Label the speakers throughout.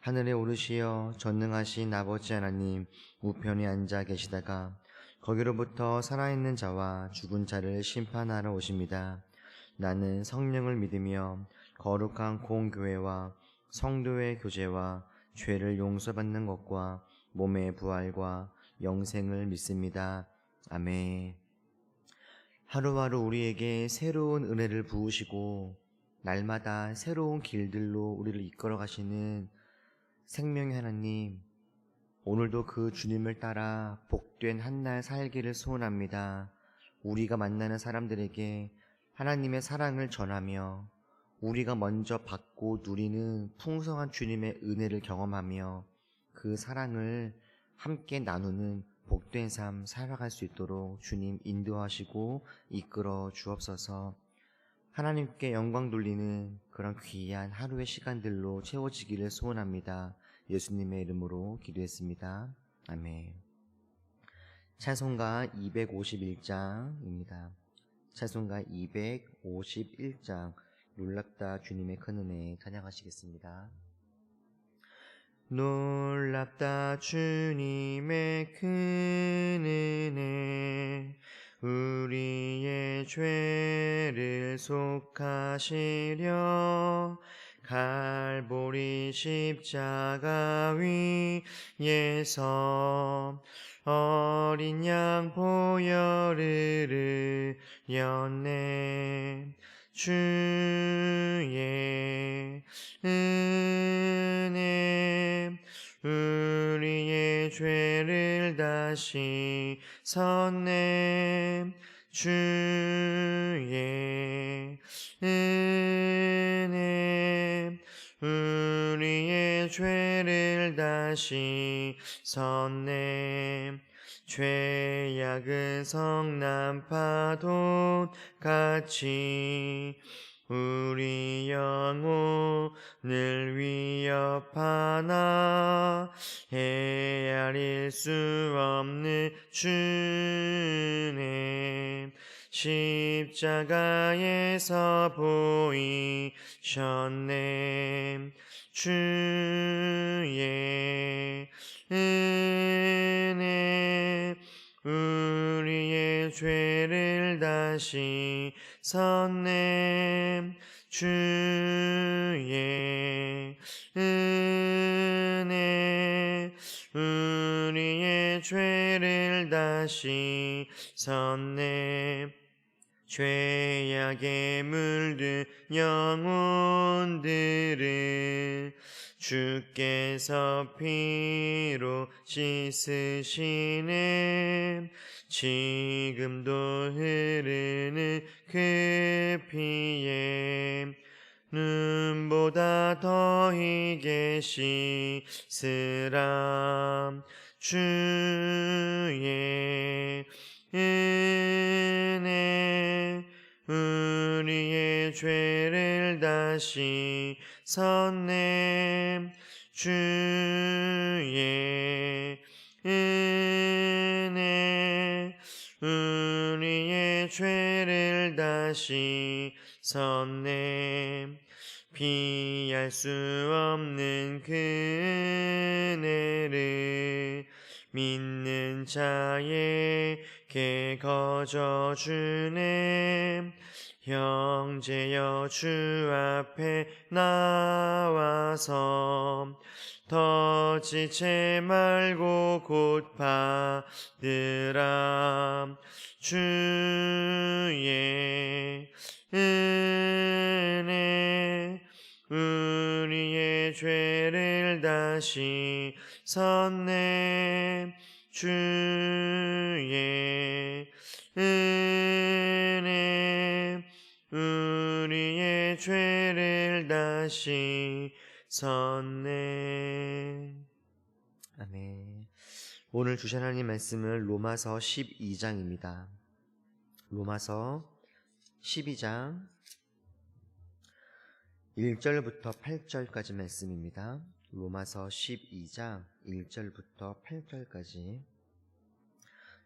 Speaker 1: 하늘에 오르시어 전능하신 아버지 하나님 우편에 앉아 계시다가 거기로부터 살아있는 자와 죽은 자를 심판하러 오십니다. 나는 성령을 믿으며 거룩한 공교회와 성도의 교제와 죄를 용서받는 것과 몸의 부활과 영생을 믿습니다. 아멘. 하루하루 우리에게 새로운 은혜를 부으시고 날마다 새로운 길들로 우리를 이끌어 가시는 생명의 하나님, 오늘도 그 주님을 따라 복된 한 날 살기를 소원합니다. 우리가 만나는 사람들에게 하나님의 사랑을 전하며 우리가 먼저 받고 누리는 풍성한 주님의 은혜를 경험하며 그 사랑을 함께 나누는 복된 삶 살아갈 수 있도록 주님 인도하시고 이끌어 주옵소서. 하나님께 영광 돌리는 그런 귀한 하루의 시간들로 채워지기를 소원합니다. 예수님의 이름으로 기도했습니다. 아멘. 찬송가 251장입니다. 찬송가 251장 놀랍다 주님의 큰 은혜 찬양하시겠습니다. 놀랍다 주님의 큰 은혜 우리의 죄를 속하시려 갈보리 십자가 위에서 어린 양 보혈을 흘렸네. 주의 은혜 우리의 죄를 다시 섰네. 주의 은혜 죄를 다시 섰네. 죄악은 성난 파도 같이 우리 영혼을 위협하나 헤아릴 수 없는 주님 십자가에서 보이셨네 주의 은혜 우리의 죄를 다시 섰네 주의 은혜 우리의 죄를 다시 섰네 죄악에 물든 영혼들을 주께서 피로 씻으시네. 지금도 흐르는 그 피에 눈보다 더 희게 씻으라. 주의 은혜 우리의 죄를 다시 섰네 주의 은혜 우리의 죄를 다시 섰네 피할 수 없는 그 은혜를 믿는 자에 게 거저주네 형제여 주 앞에 나와서 더 지체 말고 곧 받으라. 주의 은혜 우리의 죄를 다시 섰네 주의 은혜 우리의 죄를 다시 섰네 아멘 오늘 주신 하나님 말씀은 로마서 12장입니다. 로마서 12장 1절부터 8절까지 말씀입니다. 로마서 12장 1절부터 8절까지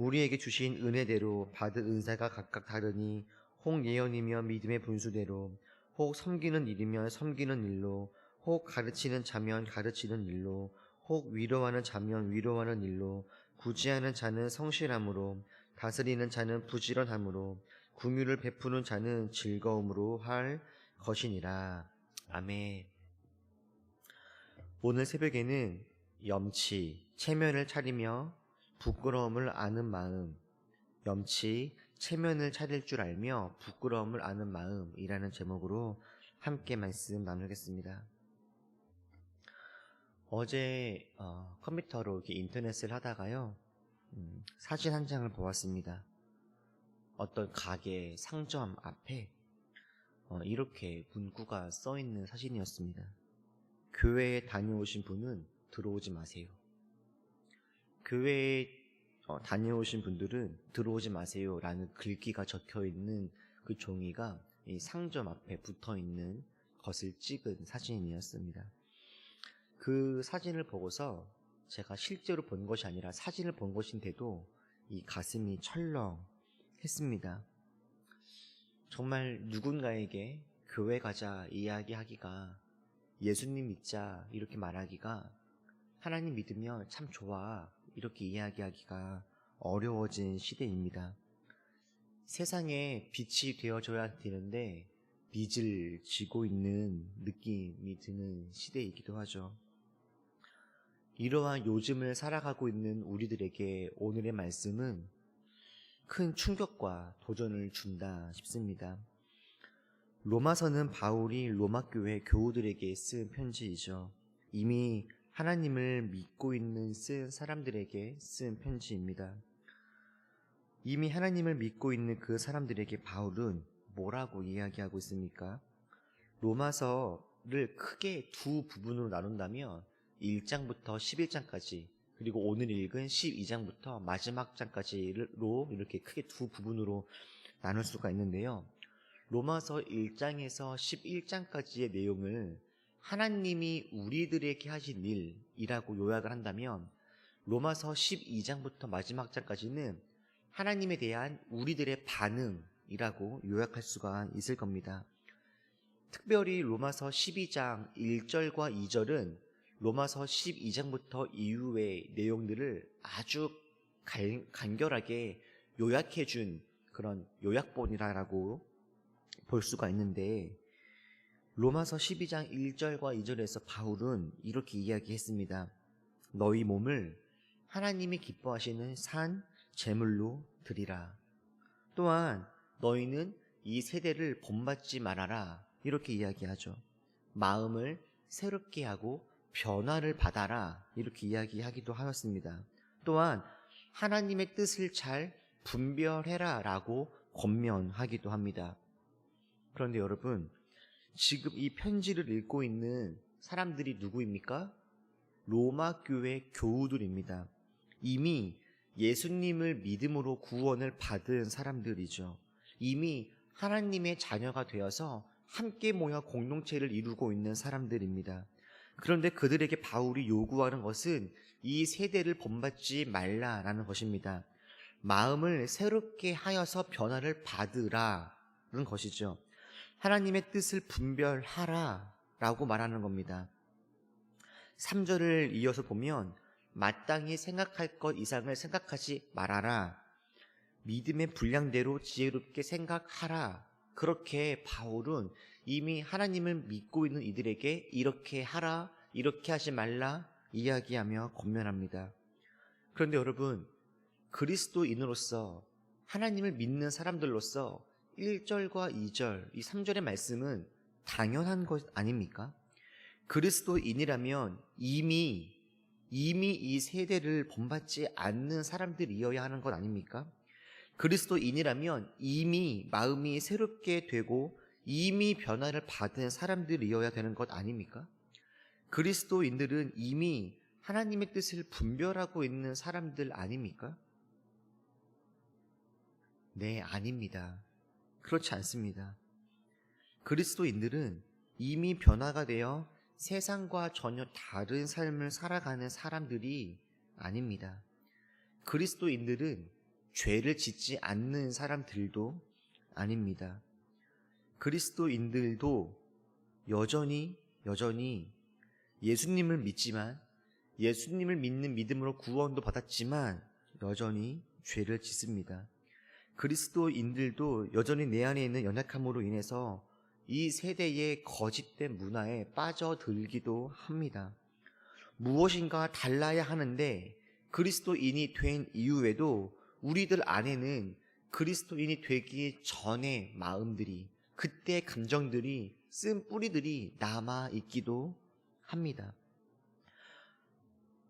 Speaker 1: 우리에게 주신 은혜대로 받은 은사가 각각 다르니 혹 예언이며 믿음의 분수대로 혹 섬기는 일이면 섬기는 일로 혹 가르치는 자면 가르치는 일로 혹 위로하는 자면 위로하는 일로 구제하는 자는 성실함으로 다스리는 자는 부지런함으로 궁유를 베푸는 자는 즐거움으로 할 것이니라. 아멘. 오늘 새벽에는 염치, 체면을 차리며 부끄러움을 아는 마음, 염치, 체면을 차릴 줄 알며 부끄러움을 아는 마음이라는 제목으로 함께 말씀 나누겠습니다. 어제 어, 컴퓨터로 이렇게 인터넷을 하다가요 음, 사진 한 장을 보았습니다. 어떤 가게 상점 앞에 어, 이렇게 문구가 써 있는 사진이었습니다. 교회에 다녀오신 분은 들어오지 마세요. 교회에 어, 다녀오신 분들은 들어오지 마세요라는 글귀가 적혀 있는 그 종이가 이 상점 앞에 붙어 있는 것을 찍은 사진이었습니다. 그 사진을 보고서 제가 실제로 본 것이 아니라 사진을 본 것인데도 이 가슴이 철렁했습니다. 정말 누군가에게 교회 가자 이야기하기가 예수님 믿자 이렇게 말하기가 하나님 믿으면 참 좋아 이렇게 이야기하기가 어려워진 시대입니다. 세상에 빛이 되어줘야 되는데 빚을 지고 있는 느낌이 드는 시대이기도 하죠. 이러한 요즘을 살아가고 있는 우리들에게 오늘의 말씀은 큰 충격과 도전을 준다 싶습니다. 로마서는 바울이 로마 교회 교우들에게 쓴 편지이죠. 이미 하나님을 믿고 있는 쓴 사람들에게 쓴 편지입니다. 이미 하나님을 믿고 있는 그 사람들에게 바울은 뭐라고 이야기하고 있습니까? 로마서를 크게 두 부분으로 나눈다면 1장부터 11장까지 그리고 오늘 읽은 12장부터 마지막 장까지로 이렇게 크게 두 부분으로 나눌 수가 있는데요. 로마서 1장에서 11장까지의 내용을 하나님이 우리들에게 하신 일이라고 요약을 한다면 로마서 12장부터 마지막 장까지는 하나님에 대한 우리들의 반응이라고 요약할 수가 있을 겁니다. 특별히 로마서 12장 1절과 2절은 로마서 12장부터 이후의 내용들을 아주 간결하게 요약해 준 그런 요약본이라고 볼 수가 있는데 로마서 12장 1절과 2절에서 바울은 이렇게 이야기했습니다. 너희 몸을 하나님이 기뻐하시는 산 제물로 드리라. 또한 너희는 이 세대를 본받지 말아라. 이렇게 이야기하죠. 마음을 새롭게 하고 변화를 받아라. 이렇게 이야기하기도 하였습니다. 또한 하나님의 뜻을 잘 분별해라. 라고 권면하기도 합니다. 그런데 여러분, 지금 이 편지를 읽고 있는 사람들이 누구입니까? 로마 교회 교우들입니다. 이미 예수님을 믿음으로 구원을 받은 사람들이죠. 이미 하나님의 자녀가 되어서 함께 모여 공동체를 이루고 있는 사람들입니다. 그런데 그들에게 바울이 요구하는 것은 이 세대를 본받지 말라라는 것입니다. 마음을 새롭게 하여서 변화를 받으라 것이죠. 하나님의 뜻을 분별하라 라고 말하는 겁니다. 3절을 이어서 보면 마땅히 생각할 것 이상을 생각하지 말아라. 믿음의 분량대로 지혜롭게 생각하라. 그렇게 바울은 이미 하나님을 믿고 있는 이들에게 이렇게 하라, 이렇게 하지 말라 이야기하며 권면합니다. 그런데 여러분, 그리스도인으로서 하나님을 믿는 사람들로서 1절과 2절, 이 3절의 말씀은 당연한 것 아닙니까? 그리스도인이라면 이미 이미 이 세대를 본받지 않는 사람들이어야 하는 것 아닙니까? 그리스도인이라면 이미 마음이 새롭게 되고 이미 변화를 받은 사람들이어야 되는 것 아닙니까? 그리스도인들은 이미 하나님의 뜻을 분별하고 있는 사람들 아닙니까? 네, 아닙니다. 그렇지 않습니다. 그리스도인들은 이미 변화가 되어 세상과 전혀 다른 삶을 살아가는 사람들이 아닙니다. 그리스도인들은 죄를 짓지 않는 사람들도 아닙니다. 그리스도인들도 여전히, 여전히 예수님을 믿지만, 예수님을 믿는 믿음으로 구원도 받았지만, 여전히 죄를 짓습니다. 그리스도인들도 여전히 내 안에 있는 연약함으로 인해서 이 세대의 거짓된 문화에 빠져들기도 합니다. 무엇인가 달라야 하는데 그리스도인이 된 이후에도 우리들 안에는 그리스도인이 되기 전의 마음들이 그때 감정들이 쓴 뿌리들이 남아 있기도 합니다.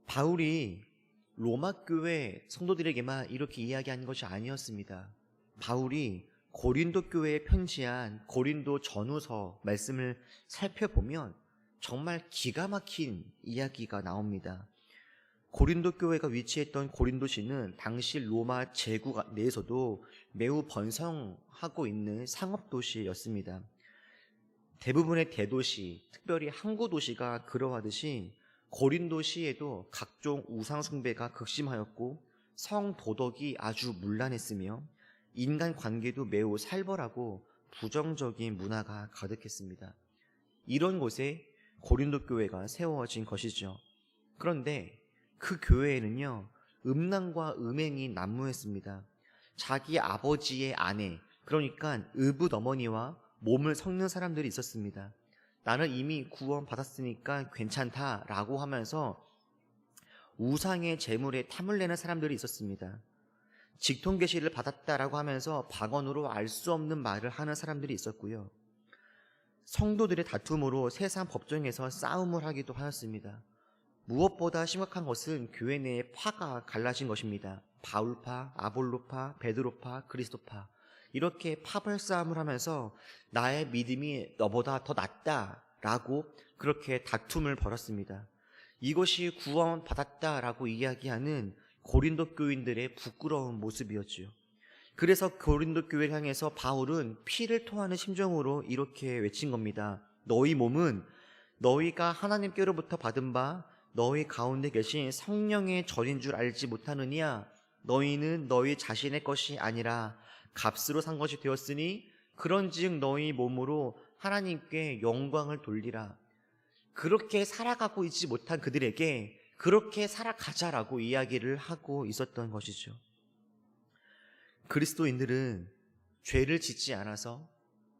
Speaker 1: 바울이 로마 교회 성도들에게만 이렇게 이야기한 것이 아니었습니다. 바울이 고린도 교회에 편지한 고린도 전후서 말씀을 살펴보면 정말 기가 막힌 이야기가 나옵니다. 고린도 교회가 위치했던 고린도시는 당시 로마 제국 내에서도 매우 번성하고 있는 상업 도시였습니다. 대부분의 대도시, 특별히 항구 도시가 그러하듯이 고린도 시에도 각종 우상 숭배가 극심하였고 성 도덕이 아주 문란했으며 인간 관계도 매우 살벌하고 부정적인 문화가 가득했습니다. 이런 곳에 고린도 교회가 세워진 것이죠. 그런데 그 교회에는요, 음란과 음행이 난무했습니다. 자기 아버지의 아내, 그러니까 의붓 어머니와 몸을 섞는 사람들이 있었습니다. 나는 이미 구원 받았으니까 괜찮다라고 하면서 우상의 재물에 탐을 내는 사람들이 있었습니다. 직통 계시를 받았다라고 하면서 방언으로 알 수 없는 말을 하는 사람들이 있었고요. 성도들의 다툼으로 세상 법정에서 싸움을 하기도 하였습니다. 무엇보다 심각한 것은 교회 내에 파가 갈라진 것입니다. 바울파, 아볼로파, 베드로파, 그리스도파. 이렇게 파벌 싸움을 하면서 나의 믿음이 너보다 더 낫다라고 그렇게 다툼을 벌였습니다. 이것이 구원 받았다라고 이야기하는 고린도 교인들의 부끄러운 모습이었지요. 그래서 고린도 교회를 향해서 바울은 피를 토하는 심정으로 이렇게 외친 겁니다. 너희 몸은 너희가 하나님께로부터 받은 바 너희 가운데 계신 성령의 절인 줄 알지 못하느냐? 너희는 너희 자신의 것이 아니라 값으로 산 것이 되었으니 그런즉 너희 몸으로 하나님께 영광을 돌리라. 그렇게 살아가고 있지 못한 그들에게 그렇게 살아가자라고 이야기를 하고 있었던 것이죠. 그리스도인들은 죄를 짓지 않아서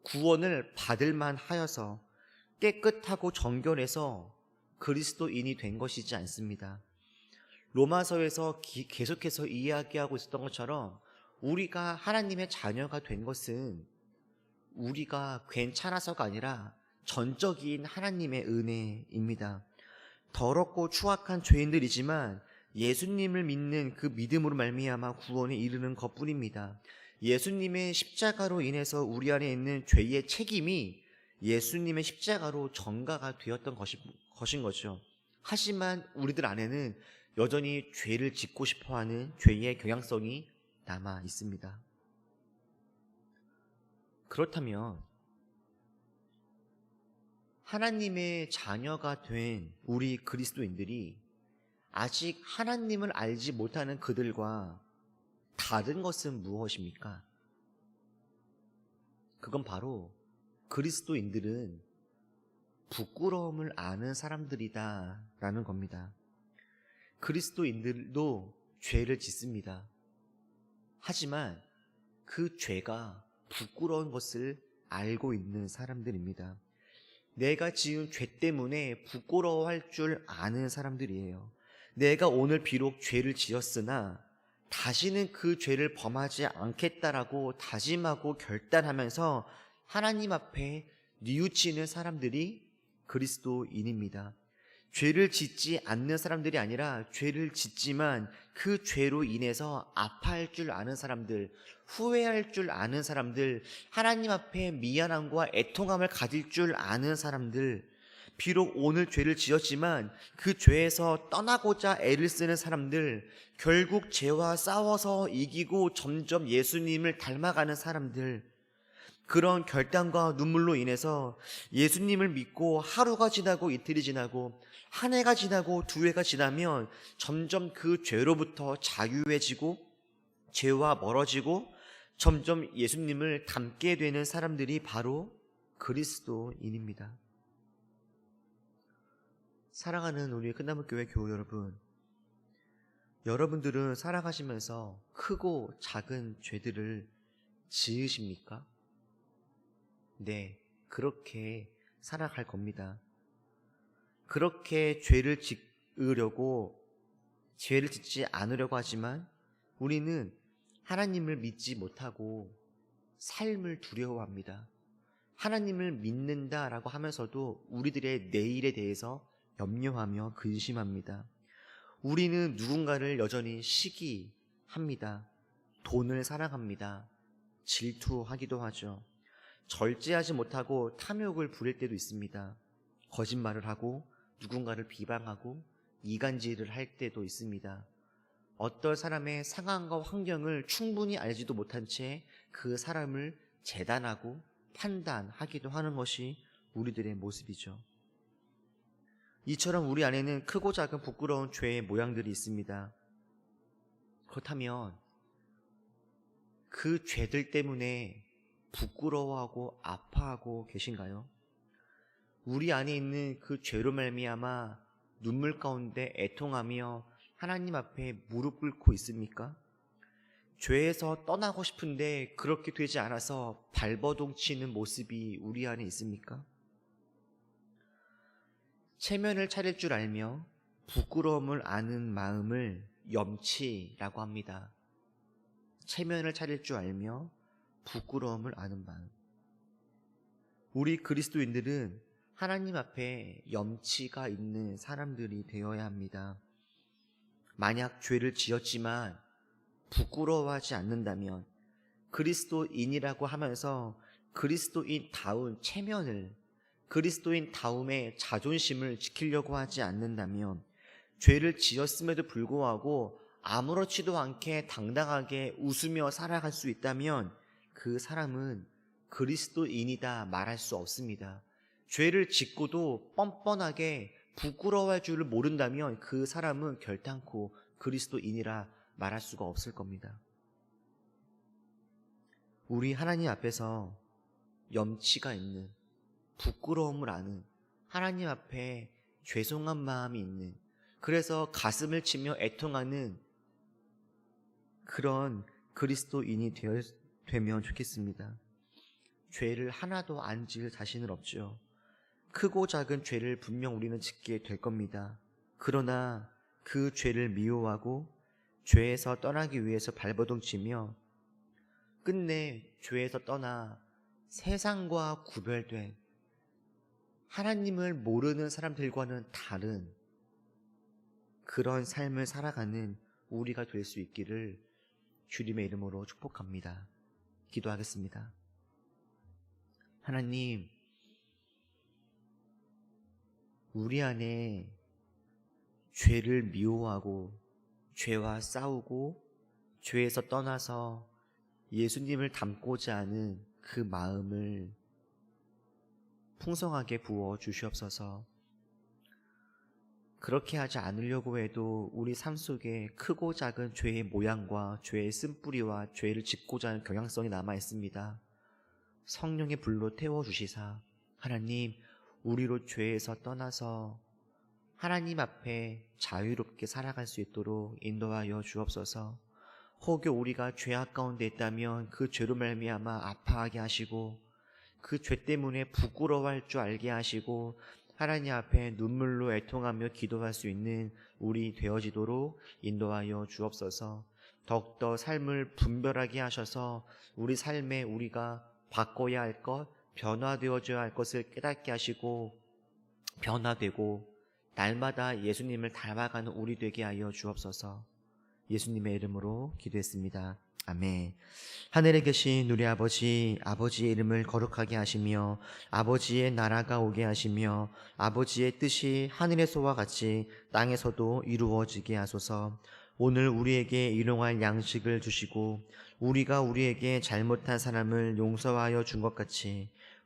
Speaker 1: 구원을 받을 만 하여서 깨끗하고 정결해서 그리스도인이 된 것이지 않습니다. 로마서에서 기, 계속해서 이야기하고 있었던 것처럼 우리가 하나님의 자녀가 된 것은 우리가 괜찮아서가 아니라 전적인 하나님의 은혜입니다. 더럽고 추악한 죄인들이지만 예수님을 믿는 그 믿음으로 말미암아 구원에 이르는 것뿐입니다. 예수님의 십자가로 인해서 우리 안에 있는 죄의 책임이 예수님의 십자가로 전가가 되었던 것이, 것인 거죠. 하지만 우리들 안에는 여전히 죄를 짓고 싶어 하는 죄의 경향성이 남아 있습니다. 그렇다면 하나님의 자녀가 된 우리 그리스도인들이 아직 하나님을 알지 못하는 그들과 다른 것은 무엇입니까? 그건 바로 그리스도인들은 부끄러움을 아는 사람들이다 라는 겁니다. 그리스도인들도 죄를 짓습니다. 하지만 그 죄가 부끄러운 것을 알고 있는 사람들입니다. 내가 지은 죄 때문에 부끄러워할 줄 아는 사람들이에요. 내가 오늘 비록 죄를 지었으나 다시는 그 죄를 범하지 않겠다라고 다짐하고 결단하면서 하나님 앞에 뉘우치는 사람들이 그리스도인입니다. 죄를 짓지 않는 사람들이 아니라 죄를 짓지만 그 죄로 인해서 아파할 줄 아는 사람들, 후회할 줄 아는 사람들, 하나님 앞에 미안함과 애통함을 가질 줄 아는 사람들, 비록 오늘 죄를 지었지만 그 죄에서 떠나고자 애를 쓰는 사람들, 결국 죄와 싸워서 이기고 점점 예수님을 닮아가는 사람들, 그런 결단과 눈물로 인해서 예수님을 믿고 하루가 지나고 이틀이 지나고 한 해가 지나고 두 해가 지나면 점점 그 죄로부터 자유해지고 죄와 멀어지고 점점 예수님을 닮게 되는 사람들이 바로 그리스도인입니다. 사랑하는 우리 끝나무 교회 교우 여러분, 여러분들은 살아가시면서 크고 작은 죄들을 지으십니까? 네, 그렇게 살아갈 겁니다. 그렇게 죄를 짓으려고, 죄를 짓지 않으려고 하지만 우리는 하나님을 믿지 못하고 삶을 두려워합니다. 하나님을 믿는다라고 하면서도 우리들의 내일에 대해서 염려하며 근심합니다. 우리는 누군가를 여전히 시기합니다. 돈을 사랑합니다. 질투하기도 하죠. 절제하지 못하고 탐욕을 부릴 때도 있습니다. 거짓말을 하고 누군가를 비방하고 이간질을 할 때도 있습니다. 어떤 사람의 상황과 환경을 충분히 알지도 못한 채 그 사람을 재단하고 판단하기도 하는 것이 우리들의 모습이죠. 이처럼 우리 안에는 크고 작은 부끄러운 죄의 모양들이 있습니다. 그렇다면 그 죄들 때문에 부끄러워하고 아파하고 계신가요? 우리 안에 있는 그 죄로 말미암아 눈물 가운데 애통하며 하나님 앞에 무릎 꿇고 있습니까? 죄에서 떠나고 싶은데 그렇게 되지 않아서 발버둥 치는 모습이 우리 안에 있습니까? 체면을 차릴 줄 알며 부끄러움을 아는 마음을 염치라고 합니다. 체면을 차릴 줄 알며 부끄러움을 아는 마음. 우리 그리스도인들은 하나님 앞에 염치가 있는 사람들이 되어야 합니다. 만약 죄를 지었지만 부끄러워하지 않는다면 그리스도인이라고 하면서 그리스도인 다운 체면을 그리스도인 다움의 자존심을 지키려고 하지 않는다면 죄를 지었음에도 불구하고 아무렇지도 않게 당당하게 웃으며 살아갈 수 있다면 그 사람은 그리스도인이다 말할 수 없습니다. 죄를 짓고도 뻔뻔하게 부끄러워할 줄을 모른다면 그 사람은 결단코 그리스도인이라 말할 수가 없을 겁니다. 우리 하나님 앞에서 염치가 있는 부끄러움을 아는 하나님 앞에 죄송한 마음이 있는 그래서 가슴을 치며 애통하는 그런 그리스도인이 되면 좋겠습니다. 죄를 하나도 안 지을 자신은 없죠. 크고 작은 죄를 분명 우리는 짓게 될 겁니다. 그러나 그 죄를 미워하고 죄에서 떠나기 위해서 발버둥 치며 끝내 죄에서 떠나 세상과 구별된 하나님을 모르는 사람들과는 다른 그런 삶을 살아가는 우리가 될 수 있기를 주님의 이름으로 축복합니다. 기도하겠습니다. 하나님, 우리 안에 죄를 미워하고 죄와 싸우고 죄에서 떠나서 예수님을 닮고자 하는 그 마음을 풍성하게 부어 주시옵소서. 그렇게 하지 않으려고 해도 우리 삶 속에 크고 작은 죄의 모양과 죄의 쓴뿌리와 죄를 짓고자 하는 경향성이 남아 있습니다. 성령의 불로 태워 주시사 하나님 우리로 죄에서 떠나서 하나님 앞에 자유롭게 살아갈 수 있도록 인도하여 주옵소서. 혹여 우리가 죄악 가운데 있다면 그 죄로 말미암아 아파하게 하시고 그 죄 때문에 부끄러워할 줄 알게 하시고 하나님 앞에 눈물로 애통하며 기도할 수 있는 우리 되어지도록 인도하여 주옵소서. 더욱더 삶을 분별하게 하셔서 우리 삶에 우리가 바꿔야 할 것, 변화되어져야 할 것을 깨닫게 하시고 변화되고 날마다 예수님을 닮아가는 우리 되게 하여 주옵소서. 예수님의 이름으로 기도했습니다. 아멘. 하늘에 계신 우리 아버지, 아버지의 이름을 거룩하게 하시며, 아버지의 나라가 오게 하시며, 아버지의 뜻이 하늘에서와 같이 땅에서도 이루어지게 하소서. 오늘 우리에게 일용할 양식을 주시고, 우리가 우리에게 잘못한 사람을 용서하여 준 것 같이,